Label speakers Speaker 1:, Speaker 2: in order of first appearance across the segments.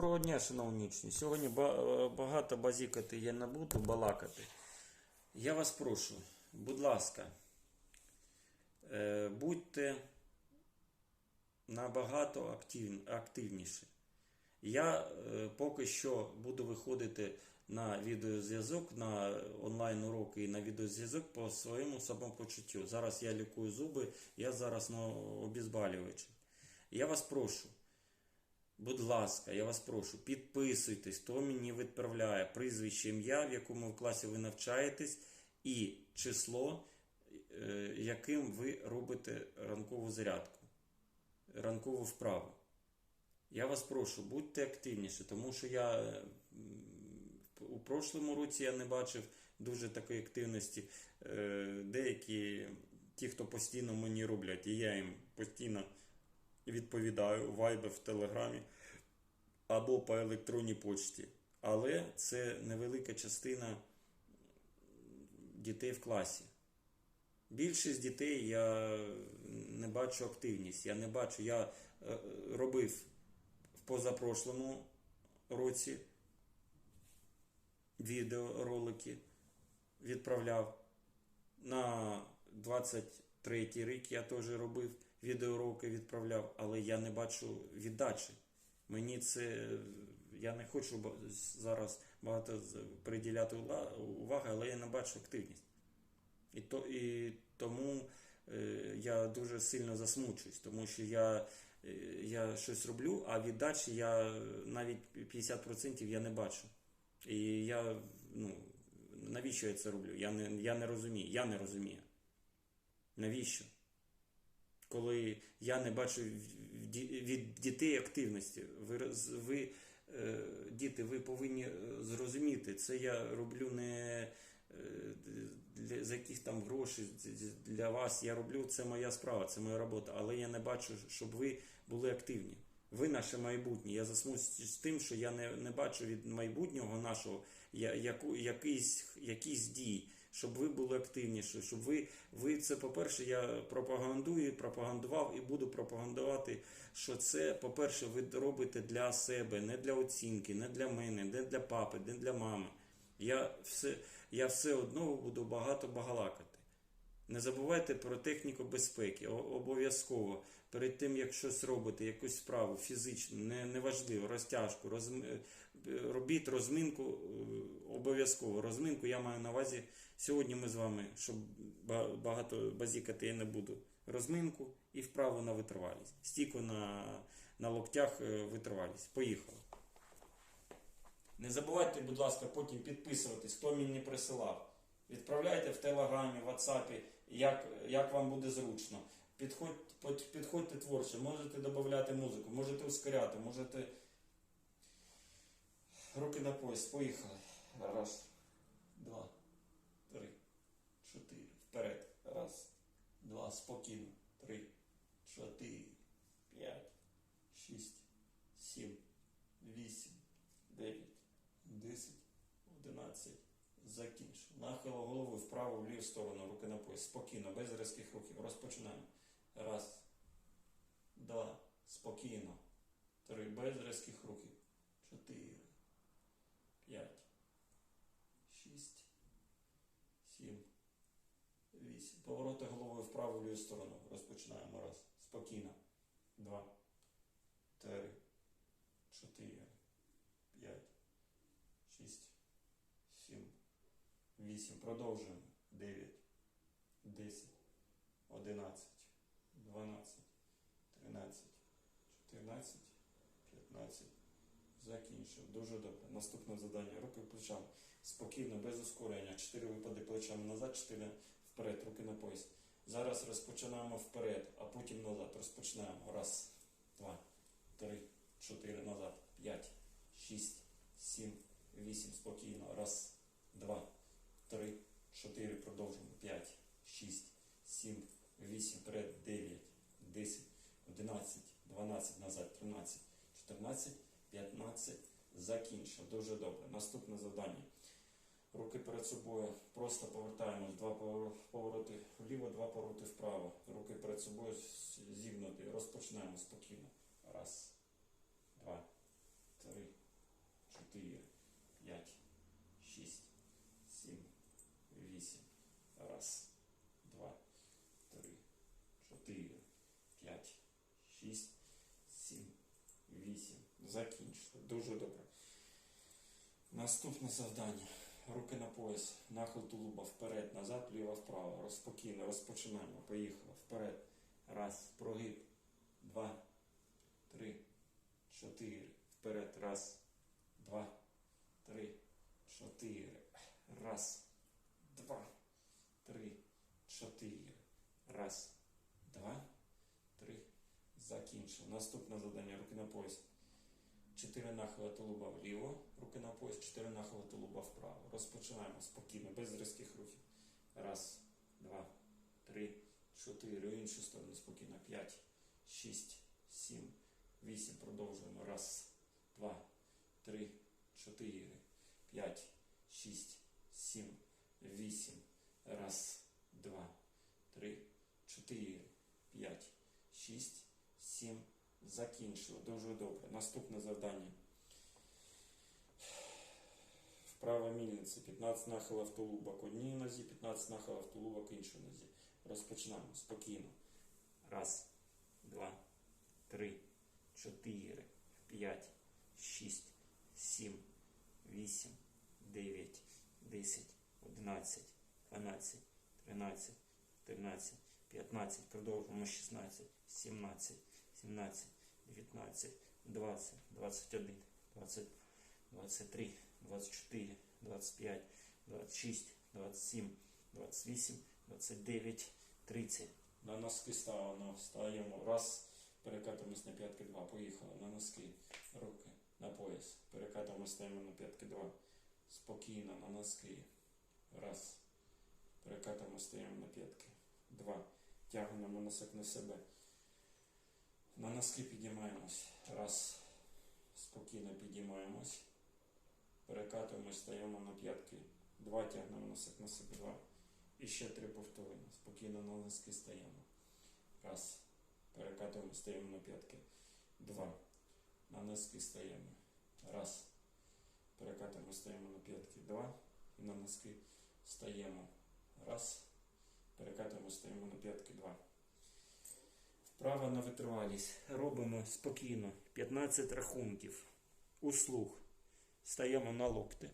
Speaker 1: Доброго дня, шановні учні. Сьогодні багато базікати я не буду балакати. Я вас прошу, будь ласка, е, будьте набагато активніші. Я е, поки що буду виходити на відеозв'язок, на онлайн уроки і на відеозв'язок по своєму самопочуттю. Зараз я лікую зуби, я зараз на обізбалювачі. Я вас прошу. Будь ласка, я вас прошу, підписуйтесь, хто мені відправляє прізвище ім'я, в якому класі ви навчаєтесь, і число, е, яким ви робите ранкову зарядку, ранкову вправу. Я вас прошу, будьте активніші, тому що я е, у прошлому році я не бачив дуже такої активності. Е, Деякі ті, хто постійно мені роблять, і я їм постійно відповідаю в Viber, в Телеграмі або по електронній почті. Але це невелика частина дітей в класі. Більшість дітей я не бачу активність. Я не бачу. Я е, робив в позапрошлому році відеоролики, відправляв. На 23 рік я теж робив відеоуроки, відправляв, але я не бачу віддачі. Мені це я не хочу зараз багато приділяти уваги, але я не бачу активність. І, то, і тому е, я дуже сильно засмучуюсь, тому що я, е, я щось роблю, а віддачі я навіть 50% я не бачу. І я, ну, навіщо я це роблю? Я не, я не розумію. Я не розумію. Навіщо? Коли я не бачу від дітей активності. Ви, ви е, діти, ви повинні е, зрозуміти, це я роблю не е, для, за яких там грошей з- з- для вас. Я роблю, це моя справа, це моя робота. Але я не бачу, щоб ви були активні. Ви наше майбутнє. Я засмучуюсь тим, що я не, не бачу від майбутнього нашого я, яку, якийсь, якийсь дій, щоб ви були активніші, щоб ви, ви це, по-перше, я пропагандую, пропагандував і буду пропагандувати, що це, по-перше, ви робите для себе, не для оцінки, не для мене, не для папи, не для мами. Я все, я все одно буду багато балакати. Не забувайте про техніку безпеки. Обов'язково перед тим, як щось робите, якусь справу фізичну, не, неважливо, розтяжку, розм... робіть розминку е, обов'язково. Розминку я маю на увазі. Сьогодні ми з вами, щоб багато базікати я не буду. Розминку і вправо на витривалість. Стійку на, на локтях е, витривалість. Поїхали. Не забувайте, будь ласка, потім підписуватись, хто мені присилав. Відправляйте в Телеграмі, в WhatsApp, як, як вам буде зручно. Підходь, підходьте творче, можете додати музику, можете ускоряти, можете. Руки на пояс, поїхали. Раз, два, три, чотири. Вперед. Раз, два, спокійно. Три, чотири, п'ять, шість, сім, вісім, дев'ять, десять, одинадцять. Закінчив. Нахило голови вправо, в ліву сторону, руки на пояс. Спокійно, без різких рухів. Розпочинаємо. Раз, два, спокійно. Три, без різких рухів. Чотири, п'ять, шість, сім, вісім. Повороти головою в ліву сторону. Розпочинаємо. Раз. Спокійно. Два, три, чотири, п'ять, шість, сім. 8. Продовжуємо. 9, 10, 11, 12, 13, 14, 15. Закінчив. Дуже добре. Наступне завдання. Руки плечами. Спокійно, без ускорення. 4 випади плечами назад, 4 вперед. Руки на пояс. Зараз розпочинаємо вперед, а потім назад. Розпочинаємо. Раз, два, три, чотири назад. П'ять, шість, сім, вісім. Спокійно. Раз, два. 3, 4, продовжуємо. 5, 6, 7, 8, вперед, 9, 10, 11, 12, назад, 13, 14, 15, закінчив. Дуже добре. Наступне завдання руки перед собою. Просто повертаємось. Два повороти вліво, два повороти вправо. Руки перед собою зігнуті. Розпочнемо спокійно. Раз, два, три, чотири, п'ять, шість, сім, вісім. Раз, два, три, чотири, п'ять, шість, сім, вісім. Закінчили. Дуже добре. Наступне завдання. Руки на пояс, нахил тулуба вперед, назад, вліво, вправо. Розпокійно, розпочинаємо. Поїхали. Вперед. Раз. Прогиб. Два. Три. Чотири. Вперед. Раз. Два. Три. Чотири. Раз. Два. Три. Чотири. Раз. Два. Три. Закінчив. Наступне завдання. Руки на пояс. Чотири нахила тулуба вліво, руки на пояс, чотири нахила тулуба вправо. Розпочинаємо спокійно, без різких рухів. Раз, два, три, чотири. Іншу сторону спокійно. П'ять, шість, сім, вісім. Продовжуємо. Раз, два, три, чотири, п'ять, шість, сім, вісім. Раз, два, три, чотири, п'ять, шість, сім. Закінчили. Дуже добре. Наступне завдання. Вправа мільниця. 15 нахилів тулуба к одній нозі, 15 нахилів тулуба к іншій нозі. Розпочинаємо спокійно. Раз, два, три, чотири, п'ять, шість, сім, вісім, дев'ять, десять, одинадцять, дванадцять, тринадцять, чотирнадцять, п'ятнадцять. Продовжуємо 16, 17, 17, 19, 20, 21, 20, 23, 24, 25, 26, 27, 28, 29, 30. На носки ставимо, встаємо. Раз, перекатуємось на п'ятки, два. Поїхали. На носки, руки, на пояс. Перекатуємо, стаємо на п'ятки, два. Спокійно, на носки. Раз. Перекатуємо, стаємо на п'ятки. Два. Тягнемо носок на себе. На носки підіймаємось. Раз. Спокійно підіймаємось. Перекатуємось, стаємо на п'ятки. Два тягнемо носок на себе. Два. І ще три повторення. Спокійно на носки стаємо. Раз. Перекатуємо, стаємо на п'ятки. Два. На носки стаємо. Раз. Перекатуємо, стаємо на п'ятки. Два. І на носки стаємо. Раз. Перекатуємо, стаємо на п'ятки. Два. Вправа на витривалість. Робимо спокійно 15 рахунків. Услуг. Стаємо на локти.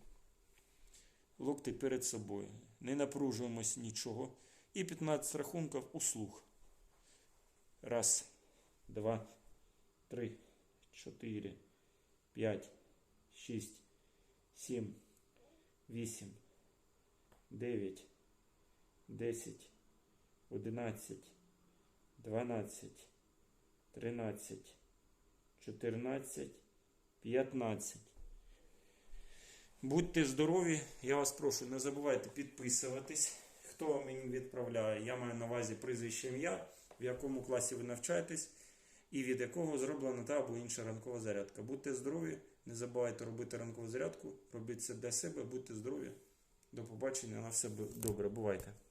Speaker 1: Локти перед собою. Не напружуємось нічого. І 15 рахунків услуг. Раз, два, три, чотири, п'ять, шість, сім, вісім, дев'ять, десять, одинадцять. 12, 13, 14, 15. Будьте здорові, я вас прошу, не забувайте підписуватись. Хто мені відправляє, я маю на увазі прізвище ім'я, в якому класі ви навчаєтесь, і від якого зроблена та або інша ранкова зарядка. Будьте здорові, не забувайте робити ранкову зарядку, робіть це для себе, будьте здорові. До побачення, на все добре, бувайте.